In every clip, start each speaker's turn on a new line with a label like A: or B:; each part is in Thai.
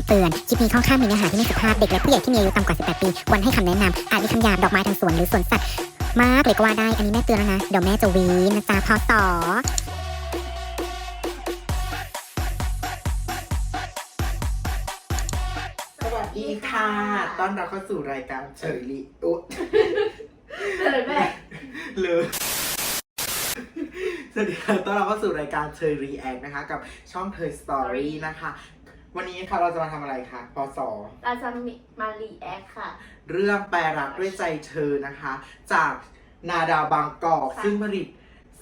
A: ำเตือน คลิปนี้ค่อนข้างมีเนื้อหาที่ไม่สุภาพ เด็กและผู้ใหญ่ที่มีอายุต่ำกว่า 18 ปี ควรให้คำแนะนำอาจมีคำหยาบดอกไม้ทางสวนหรือสวนสัตว์ มากเลยก็ว่าได้ อันนี้แม่เตือนแล้วนะ เดี๋ยวแม่จะวีนนะจ๊ะพอต่อ
B: สวัสดีค่ะตอนเรับเข้าสู่รายการเฉยลิโอ๊ะ
C: เลยแม่
B: เลยสวัสดีค่ะตอนเรับเข้าสู่รายการเฉยรีแอคนะคะ กับช่องเธอสตอรี่นะคะ วันนี้ค่ะเราจะมาทำอะไรคะปส
C: เราจะมีมารีแอคค่ะ
B: เรื่องแปรรักด้วยใจเธอนะคะ จากนาดาวบางกอก
C: ค่ะ
B: ซึ่งผลิต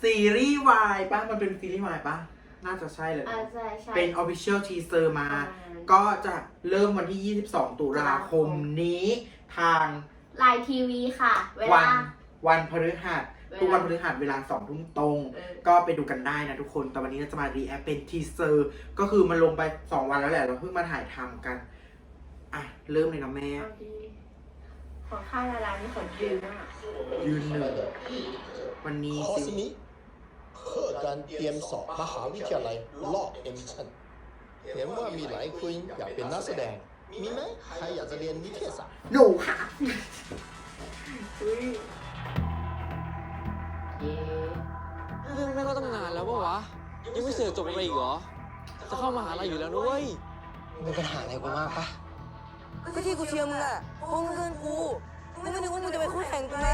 B: ซีรีส์วายป่ะมันเป็นซีรีส์วายป่ะน่าจะใช่เลย
C: อ่าใช่ใช่
B: เป็น Official Teaser มา
C: อ่า
B: ก็จะเริ่มวันที่ 22 ตุลาคมนี้ทาง
C: ไลน์ทีวีค่ะ เว
B: วั
C: ลา
B: น วันพฤหัส
C: เวลา
B: ทุกวันพฤหัสเวลาสองทุ่มตรง
C: เออ
B: ก็ไปดูกันได้นะทุกคน แต่วันนี้เราจะมารีแอคเป็นทีเซอร์ ก็คือมันลงไป2วันแล้วแหละ เราเพิ่งมาถ่ายทำกัน อะ เริ่มเลยนะแม่
C: เอาดีของข้าวละลายนี่ขนยืนมาก
B: ยืนหนึ่งวันนี้
D: คอร์ส
B: สิ
D: นี้เพื่อการเตรียมสอบมหาวิทยาลัยรอบเอ็มชันเห็นว่ามีหลายคนอยากเป็นนักแสดง มีไหมใครอยากจะเรียนนิเทศศาสตร์
B: หนูค่ะ
C: เรื่
E: องแม่งก็ตั้งนานแล้วปะวะ ยังไม่เสือกจบกันไปอีกเหรอ จะเข้ามหาลัยอยู่แล้วด้วย
F: มีปัญหาอะไรกูมากปะ
G: ก็ที่กูเชียร์มึงอะเพราะมึงเพื่อนกูกูไม่นึกว่ามึงจะเป็นคู่แข่งกูไง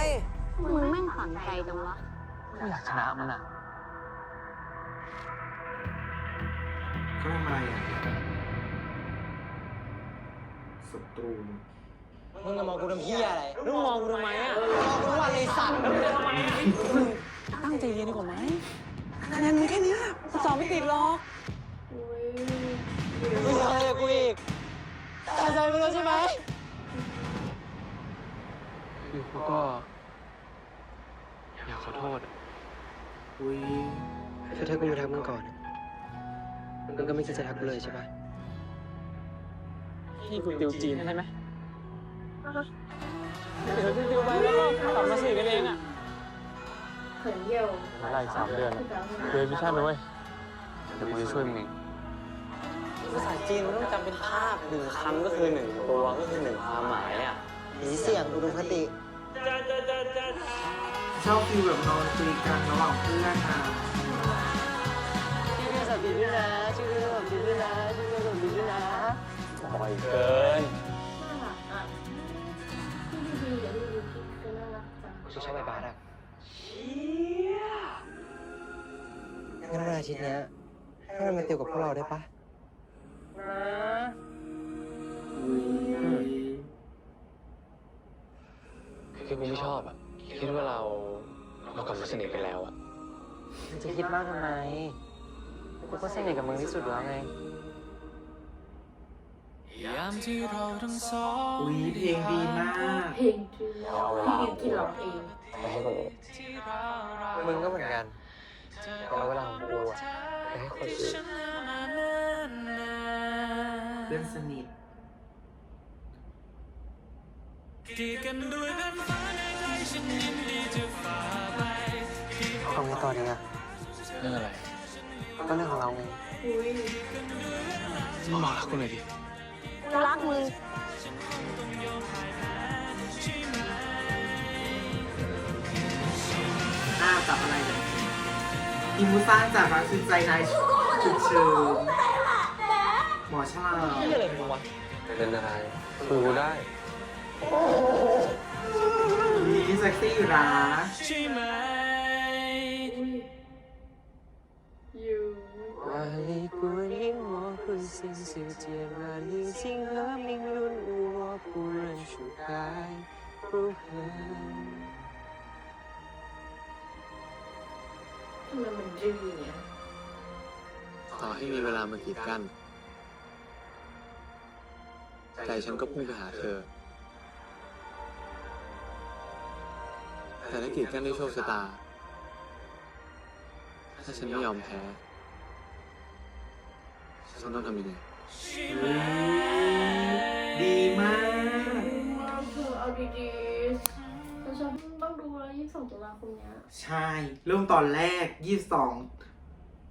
H: มึงแม่งฝังใจจังวะ
E: ไม่อยากชนะมันอะ
B: เขาทำอะไรอะศัตรู
F: มึงจะมองกูทำเพี้ยอะไร
E: แล้วมองกูทำไมอะ
F: มองกูว่าไอ้สัตว์
E: ตั้ง ใจเรียนดีกว่าไหมคะแนนมึงแค่เนี้ยสอบไม่ติดหรอก
C: อุ้ย
E: มึงอะไรกับกูอีกตายใจไปแล้วใช่ไหมคือกูก็ อยากขอโทษ
B: อุ้ย
F: คือถ้ากูมาทักมึงก่อนอะมึงก็ไม่คิดจะทักกูเลยใช่ปะ
E: พี่กูติวจีนได้ไหมเดี๋ยวติวไปแล้วก็กลับมาสื่อกันเองอะ
C: เขินเยี่ยว
E: เวลาอีกสามเดือนอะเดินมิชชั่นเลยเว้ยเดี๋ยวกูจะช่วยมึงเอง
F: ภาษาจีนมันต้องจำเป็นภาพหนึ่งคำก็คือหนึ่งตัวก็คือหนึ่งความหมายอะผีเสียงอุดมคติ
B: ชอบฟิลแบบนอนคุยกันระหว่างเพื่อนอะ
C: งั้
F: นวันอาทิตย์เนี้ยให้มันมาติวกับพวกเราได้ปะ
B: อุ้ย
E: คือกูไม่ชอบอะ คิดว่าเราเรากลับมาสนิทกันแล้วอะ
F: มันจะคิดมากทำไมกูก็สนิทกับมึงที่สุดแล้วไง
B: อุ้ยเพลงดีมาก
C: เพลงชื่อพี่ดิวกินร้องเอง
F: ไปให้คนอื่นมึงก็เหมือนกัน เอาเวลาของกูอะไปให้คนอื่น
B: เพื่อนสนิท
F: เอาไงต่อดีอะ
E: เรื่องอะไร
F: ก็เรื่องของเราไง
C: อุ้ย
E: มึงบอกรักกูหน่อยดิ
H: กูรักมึง
B: อ้าวกลับอะไรเนี่ย อิมูซ่าจากรักชื่นใจนายฉุกเฉินหมอฉลา
E: อะไรมึงวะ
F: เป็นอะไรคุยกูได้
B: นี่เซ็กซี่อยู่นะ
C: อยู่
F: ว่าลีกูยิ่งมัวคุณสิ่งสื่อเจียมาลีสิ่งเฮิมนิ่งลุ่นอูว่ากูเรื่องชูกายำ
C: ไมมันดื้อเนี่ย
E: ต่อให้มีเวลามากีดกัน ใจฉันก็พุ่งไปหาเธอ แต่ถ้ากีดกันด้วยโชคชะตา ถ้าฉันไม่ยอมแพ้ ฉันต้องทำยังไง
B: อุ๊ยดีมาก
C: มากเธอเอาดีๆแต่ฉันต้องดู แล้วยี่สิบสองตุลาคมเนี้ย
B: ใช่ เริ่มตอนแรก22ต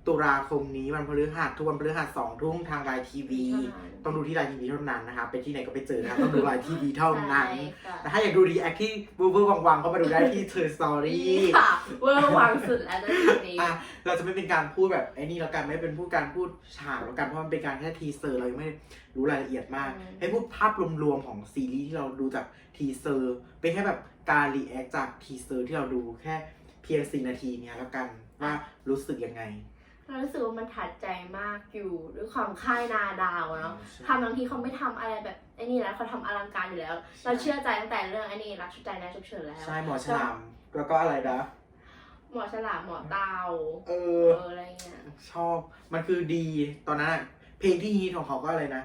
B: ตุลาคมนี้วันพฤหัสทุกวันพฤหัสสองทุ่มทางไลน์ทีวี
C: เท่านั้น
B: ต้องดูที่ไลน์ทีวีเท่านั้นนะคะไปที่ไหนก็ไปเจอนะคะต้องดูไลน์ทีวีเท่านั้น
C: ใช่ค่ะ
B: แต่ถ้าอยากดูรีแอคที่บูเบอร์วังๆก็มาดูได้ที่เธอสตอรี่
C: ค่ะเวอร์วังสุดแล้วนะจุดนี้
B: อะเราจะไม่เป็นการพูดแบบไอ้นี่แล้วกันไม่เป็นพูดการพูดฉากแล้วกันเพราะมันเป็นการแค่ทีเซอร์เรายังไม่รู้รายละเอียดมาก
C: อืม
B: ให้พูดภาพรวมๆของซีรีส์ที่เราดูจากทีเซอร์เป็นแค่แบบการรีแอคจากทีเซอร์ที่เราดูแค่เพียงสี่นาทีเนี่ยแล้วกันว่ารู้สึกยังไง
C: เรารู้สึกว่ามันถัดใจมากอยู่ด้วยความค่ายนาดาวอะเนาะ
B: ใช่
C: ทำบางทีเขาไม่ทำอะไรแบบไอ้นี่แล้วเขาทำอลังการอยู่แล้ว เราเชื่อใจตั้งแต่เรื่องไอ้นี่รักชุดใจนายฉุกเฉินแล้ว
B: ใช่หมอฉลามแล้วก็อะไรนะ
C: หมอฉลามหมอเตา
B: เอ
C: เอ
B: อ
C: ออะไรเงี้ย
B: ชอบมันคือดีตอนนั้นอะเพลงที่ฮิตของเขาก็อะไรนะ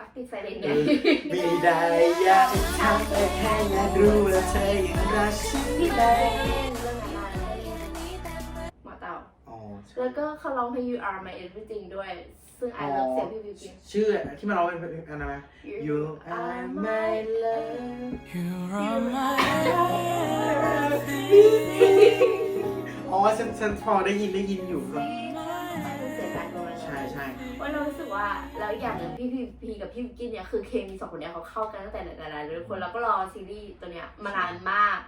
C: รักติดไซเรน
B: เอ
C: เนี่ย
B: อมีได้อยากทำแต่แค่อยากรู้ว่าเธอยังรักฉัน
C: ที่
B: ไหม
C: แล้วก็เขาร้องเพลง You Are My Everything ด้วย ซึ่งไอเลิฟเสียงพี่วิวกิน
B: ชื่อที่มาร้องเป็นอันนั้นไหม You are my love อ๋อฉันฉันพอได้ยินได้ยินอยู่ก็
C: เสียงการโดน
B: ใช่ใช่
C: ว่าเรารู้สึกว่าแล้วอย่างหนึ่งพี่พีพีกับพี่วิกกี้เนี่ยคือเคมีสองคนเนี้ยเขาเข้ากันตั้งแต่ไหนแต่ไรเลยทุกคนเราก็รอซีรีส์ตัวเนี้ยมานานมาก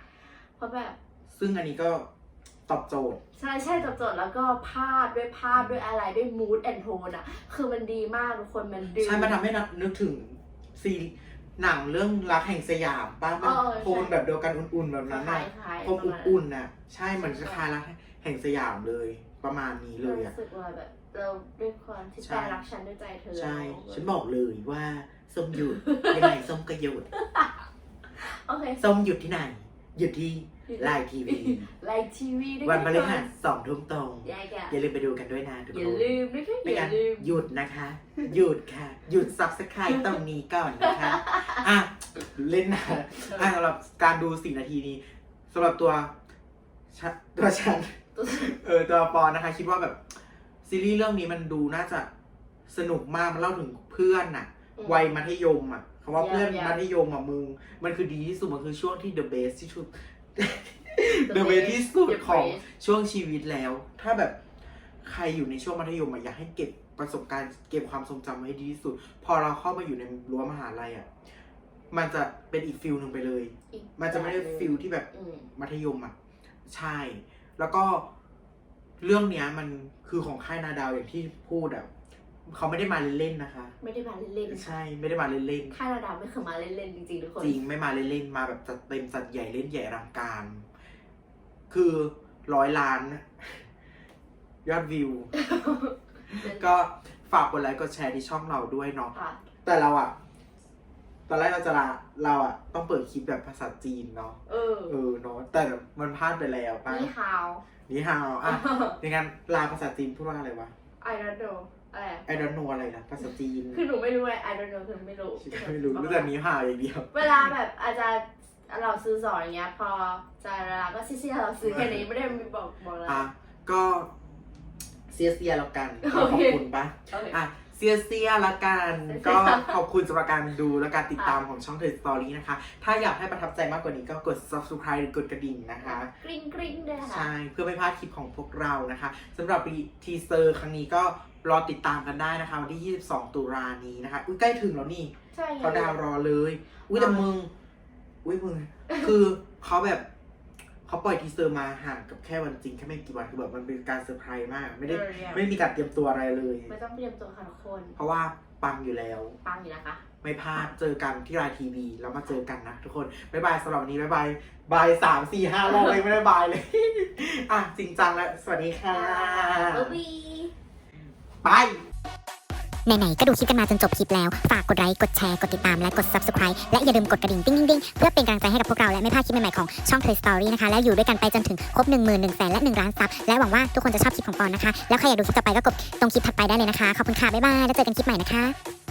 C: เพราะแบบ
B: ซึ่งอันนี้ก็ ตอบโจทย์
C: ใช่ใช่จบจดแล้วก็ภาพด้วยภาพด้วยอะไรด้วยมูดแอนโทนอะ คือมันดีมากทุกคนมันดึง
B: ใช่มันทำให้นึกถึงซีรีส์หนังเรื่องรักแห่งสยามป้ามัน
C: เออใช่
B: โทนแบบเดียวกันอุ่นๆแบบนั้น
C: คล้า
B: น่ะ
C: ยคล้าย
B: โทนอุ่นๆน่ะ ใช่เหมือนคล้ายๆรักแห่งสยามเลย ประมาณนี้เลยอะ
C: รู้สึกว่าแบบเราด้วยความที่
B: ใช่
C: แปลรักฉันด้วยใจเธอ
B: ใช่
C: แล้ว
B: ฉันบอกเลยว่าส้มหยุดยังไงส้มก็หยุด
C: โอเค
B: ส้มหยุดที่ไหนหยุดที่ ไลน์ทีวี
C: ไลน์ทีวีด้วย
B: วันพฤ
C: กั
B: หัสสองทุ่มตรง
C: อย่าแก
B: อย่าลืมไปดูกันด้วยนะทุก
C: อ
B: ค
C: ย่านลืมนะคะ
B: ไม่
C: อย่า
B: งั้น
C: ลืม
B: หยุดนะคะ หยุดค่ะ หยุดซับสไครต์ตรงนี้ก่อนนะคะอะเล่นนะอะสำหรับการดูสี่นาทีนี้สำหรับตัวฉัน ตัวฉัน เออตัวปอนนะคะ คิดว่าแบบ ซีรีส์เรื่องนี้มันดูน่าจะสนุกมากมันเล่าถึงเพื่อนน่ะ
C: อืม
B: วัยมัธยมอะคำว่า
C: Yeah,
B: เพื่อน
C: yeah.
B: มัธยมอะมึง มันคือดีที่สุด มันคือช่วงที่ the best ที่สุด
C: The
B: the best
C: best
B: ที่สุด
C: the
B: ของ
C: best
B: ช่วงชีวิตแล้ว ถ้าแบบใครอยู่ในช่วงมัธยมอะอยากให้เก็บประสบการณ์เก็บความทรงจำไว้ให้ดีที่สุด พอเราเข้ามาอยู่ในรั้วมหาลัยอะมันจะเป็นอีกฟิลหนึ่งไปเลย
C: อีก
B: มันจะไม่ได้
C: แบบหนึ่ง
B: ฟิลที่แบบ
C: อืม
B: มัธยมอะ ใช่ แล้วก็เรื่องเนี้ยมันคือของค่ายนาดาวอย่างที่พูดอะ เขาไม่ได้มาเล่นๆนะคะ
C: ไม่ได้มาเล่นๆ
B: ใช่ไม่ได้มาเล่น
C: ค่ายระดับไม่เคยมาเล่นๆจริงๆทุกคน
B: ๆจริงไม่มาเล่นๆมาแบบจัดเต็มจัดใหญ่เล่นใหญ่อลังการ คือร้อยล้าน ยอดวิว ก็ฝากกดไลค์กดแชร์ที่ช่องเราด้วยเนาะ
C: ค่ะ
B: แต่เราอะตอนแรกเราจะลาเราอะต้องเปิดคลิปแบบภาษาจีนเนาะ
C: เออ
B: เออเนาะแต่มันพลาดไปแล้วป่ะ
C: นี่ฮาว
B: นี่ฮาวอะอย่างงั้นลาภาษาจีนพูดว่าอะไรวะ
C: I don't know อะไรอะ
B: ไอดอนโนอะไรนะภาษาจีน
C: คือหนูไม่รู้เลย I don't know คือไม่รู้
B: ไม่รู้รู้แต่นี้ฮาวอย่างเดียว
C: เวลาแบบอาจารย์เราซื้อสอนอย่างเงี้ย พอจะเวลาก็ซิซี่เราซื้อแค่นี้ไม่ได้มีบอกบอกอะไร
B: อะก็เซียเซียแล้วกัน
C: โอ
B: ขอบ
C: เค
B: คุณปะ
C: โอเค
B: อะ เซียเซียละกัน
C: เซียเซีย
B: ก็ขอบคุณสำหรับการดูและการติดตามของช่องเทสตอรี่นะคะ ถ้าอยากให้ประทับใจมากกว่านี้ก็กด subscribe หรือกดกระดิ่งนะคะ
C: กริ๊งกริ๊งด้วยนะคะ
B: ใช่ เพื่อไม่พลาดคลิปของพวกเรานะคะสำหรับทีเซอร์ครั้งนี้ก็รอติดตามกันได้นะคะวันที่ 22 ตุลานี้นะคะ อุ้ยใกล้ถึงแล้วนี่
C: ใช่ไง
B: เขาดาวน์รอเลย อุ้ยแต่มึง อุ้ยมึง คือเขาแบบ เขาปล่อยทีเซอร์มาห่างกับแค่วันจริงแค่ไม่กี่วันคือแบบมันเป็นการเซอร์ไพรส์มาก ไม่ได้
C: เออเนี่ย
B: ไม่มีการเตรียมตัวอะไรเลย
C: ไม่ต้องเตรียมตัวค่ะทุกคน
B: เพราะว่าปังอยู่แล้ว
C: ปังอยู่นะคะ
B: ไม่พลาดเจอกันที่ไลน์ทีวีแล้วมาเจอกันนะทุกคนบ๊ายบายสำหรับวันนี้บ๊ายบายบายสามสี่ห้ารอบเลยไม่ได้บายเลย อะจริงจังแล้ว สวัสดีค่ะ
C: บ๊ายบาย
B: ไป
A: ไหนๆก็ดูคลิปกันมาจนจบคลิปแล้ว ฝากกดไลค์กดแชร์กดติดตามและกด subscribe และอย่าลืมกดกระดิ่งติ๊งติ๊งๆๆเพื่อเป็นกำลังใจให้กับพวกเราและไม่พลาดคลิปใหม่ๆของช่อง Play Story นะคะและอยู่ด้วยกันไปจนถึงครบ1 1 0 0 0แสนและ1ล้านซับและหวังว่าทุกคนจะชอบคลิปของปอนนะคะแล้วใครอยากดูคลิปต่อไปก็กดตรงคลิปถัดไปได้เลยนะคะขอบคุณค่ะบ๊ายบายแล้วเจอกันคลิปใหม่นะคะ